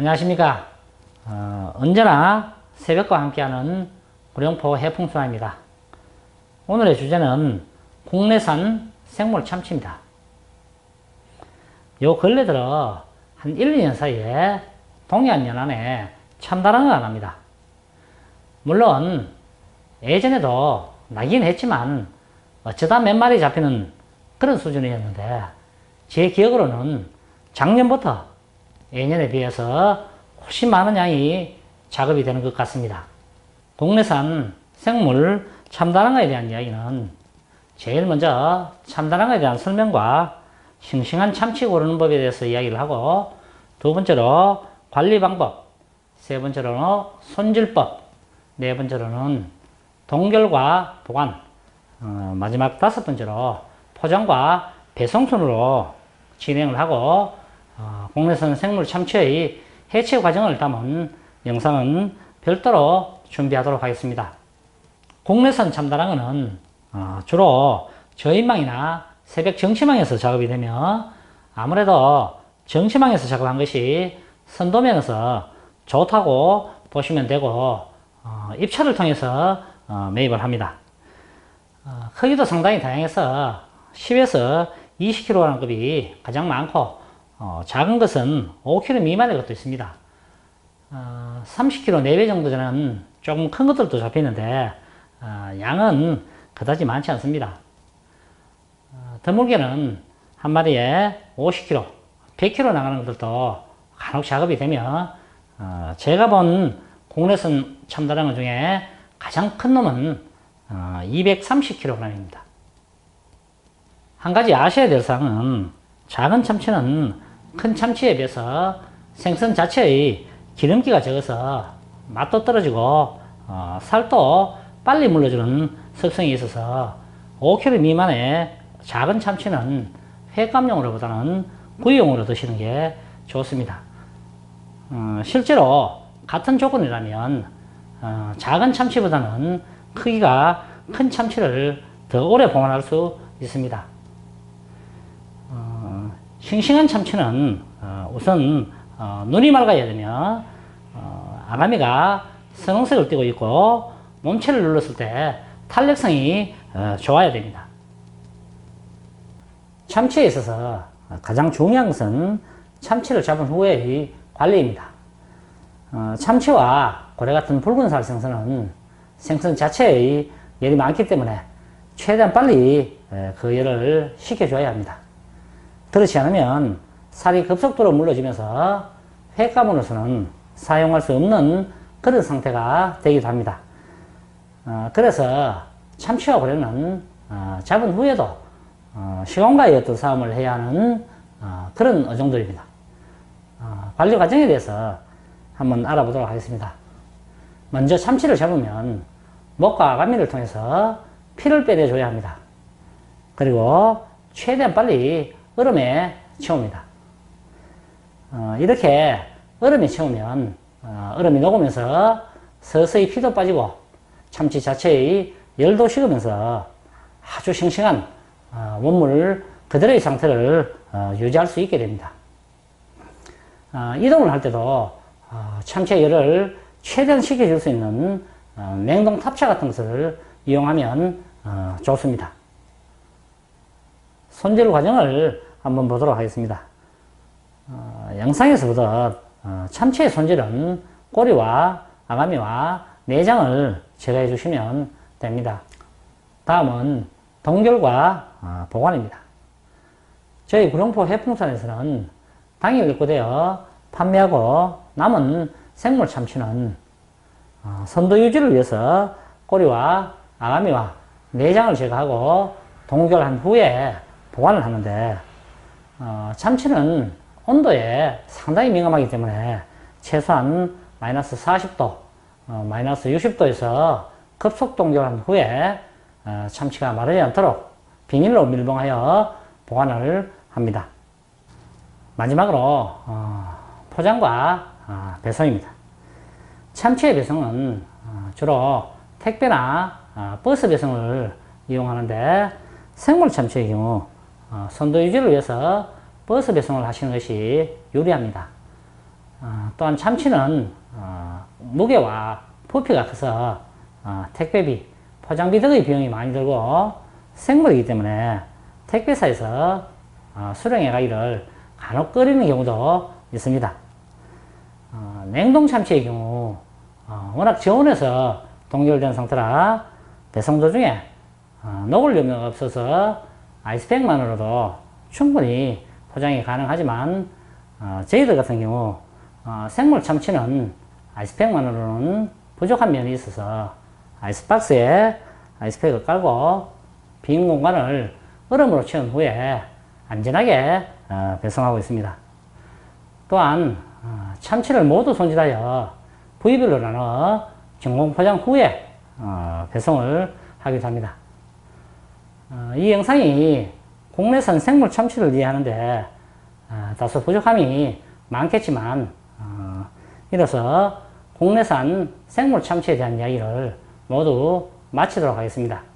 안녕하십니까. 어, 언제나 새벽과 함께하는 구룡포 해풍수화입니다. 오늘의 주제는 국내산 생물 참치입니다. 요 근래 들어 한 1, 2년 사이에 동해안 연안에 참다랑어가 납니다. 물론 예전에도 나긴 했지만 어쩌다 몇 마리 잡히는 그런 수준이었는데 제 기억으로는 작년부터 예년에 비해서 훨씬 많은 양이 작업이 되는 것 같습니다. 국내산 생물 참다랑어에 대한 이야기는 제일 먼저 참다랑어에 대한 설명과 싱싱한 참치 고르는 법에 대해서 이야기를 하고 두 번째로 관리 방법, 세 번째로는 손질법, 네 번째로는 동결과 보관, 어, 마지막 다섯 번째로 포장과 배송 순으로 진행을 하고 어, 국내산 생물 참치의 해체 과정을 담은 영상은 별도로 준비하도록 하겠습니다. 국내산 참다랑어는 어, 주로 저인망이나 새벽 정치망에서 작업이 되며 아무래도 정치망에서 작업한 것이 선도면에서 좋다고 보시면 되고 어, 입찰을 통해서 어, 매입을 합니다. 어, 크기도 상당히 다양해서 10에서 20kg라는 급이 가장 많고 어, 작은 것은 5kg 미만의 것도 있습니다. 어, 30kg 4배 정도 되는 조금 큰 것들도 잡히는데 어, 양은 그다지 많지 않습니다. 어, 드물게는 한 마리에 50kg, 100kg 나가는 것들도 간혹 작업이 되며 어, 제가 본 국내산 참다랑어 중에 가장 큰 놈은 어, 230kg입니다. 한 가지 아셔야 될 사항은 작은 참치는 큰 참치에 비해서 생선 자체의 기름기가 적어서 맛도 떨어지고 어, 살도 빨리 물러주는 특성이 있어서 5kg 미만의 작은 참치는 횟감용으로보다는 구이용으로 드시는 게 좋습니다. 어, 실제로 같은 조건이라면 어, 작은 참치보다는 크기가 큰 참치를 더 오래 보관할 수 있습니다. 어, 싱싱한 참치는 어, 우선 어, 눈이 맑아야 되며 어, 아가미가 선홍색을 띠고 있고 몸체를 눌렀을 때 탄력성이 어, 좋아야 됩니다. 참치에 있어서 가장 중요한 것은 참치를 잡은 후의 관리입니다. 어, 참치와 고래 같은 붉은살 생선은 생선 자체의 열이 많기 때문에 최대한 빨리 에, 그 열을 식혀줘야 합니다. 그렇지 않으면 살이 급속도로 물러지면서 횟감으로서는 사용할 수 없는 그런 상태가 되기도 합니다. 어, 그래서 참치와 고래는 어, 잡은 후에도 어, 시간과의 어떤 싸움을 해야 하는 어, 그런 어종들입니다. 어, 관리 과정에 대해서 한번 알아보도록 하겠습니다. 먼저 참치를 잡으면 목과 아가미를 통해서 피를 빼내줘야 합니다. 그리고 최대한 빨리 얼음에 채웁니다. 어, 이렇게 얼음에 채우면 어, 얼음이 녹으면서 서서히 피도 빠지고 참치 자체의 열도 식으면서 아주 싱싱한 어, 원물 그대로의 상태를 어, 유지할 수 있게 됩니다. 어, 이동을 할 때도 어, 참치의 열을 최대한 식혀줄 수 있는 어, 냉동 탑차 같은 것을 이용하면 어, 좋습니다. 손질 과정을 한번 보도록 하겠습니다. 어, 영상에서 보던 어, 참치의 손질은 꼬리와 아가미와 내장을 제거해 주시면 됩니다. 다음은 동결과 어, 보관입니다. 저희 구룡포 해풍산에서는 당일 입고되어 판매하고 남은 생물 참치는 어, 선도 유지를 위해서 꼬리와 아가미와 내장을 제거하고 동결한 후에 보관을 하는데 어, 참치는 온도에 상당히 민감하기 때문에 최소한 마이너스 40도, 어, 마이너스 60도에서 급속 동결한 후에 어, 참치가 마르지 않도록 비닐로 밀봉하여 보관을 합니다. 마지막으로 어, 포장과 어, 배송입니다. 참치의 배송은 어, 주로 택배나 어, 버스 배송을 이용하는데 생물 참치의 경우 어, 선도 유지를 위해서 버스 배송을 하시는 것이 유리합니다. 어, 또한 참치는 어, 무게와 부피가 커서 어, 택배비, 포장비 등의 비용이 많이 들고 생물이기 때문에 택배사에서 어, 수령해 가기를 간혹 꺼리는 경우도 있습니다. 어, 냉동 참치의 경우 어, 워낙 저온에서 동결된 상태라 배송 도중에 어, 녹을 염려가 없어서 아이스팩만으로도 충분히 포장이 가능하지만 어, 저희들 같은 경우 어, 생물 참치는 아이스팩만으로는 부족한 면이 있어서 아이스박스에 아이스팩을 깔고 빈 공간을 얼음으로 채운 후에 안전하게 어, 배송하고 있습니다. 또한 어, 참치를 모두 손질하여 부위별로 나눠 진공 포장 후에 어, 배송을 하기도 합니다. 어, 이 영상이 국내산 생물 참치를 이해하는데 어, 다소 부족함이 많겠지만 어, 이로써 국내산 생물 참치에 대한 이야기를 모두 마치도록 하겠습니다.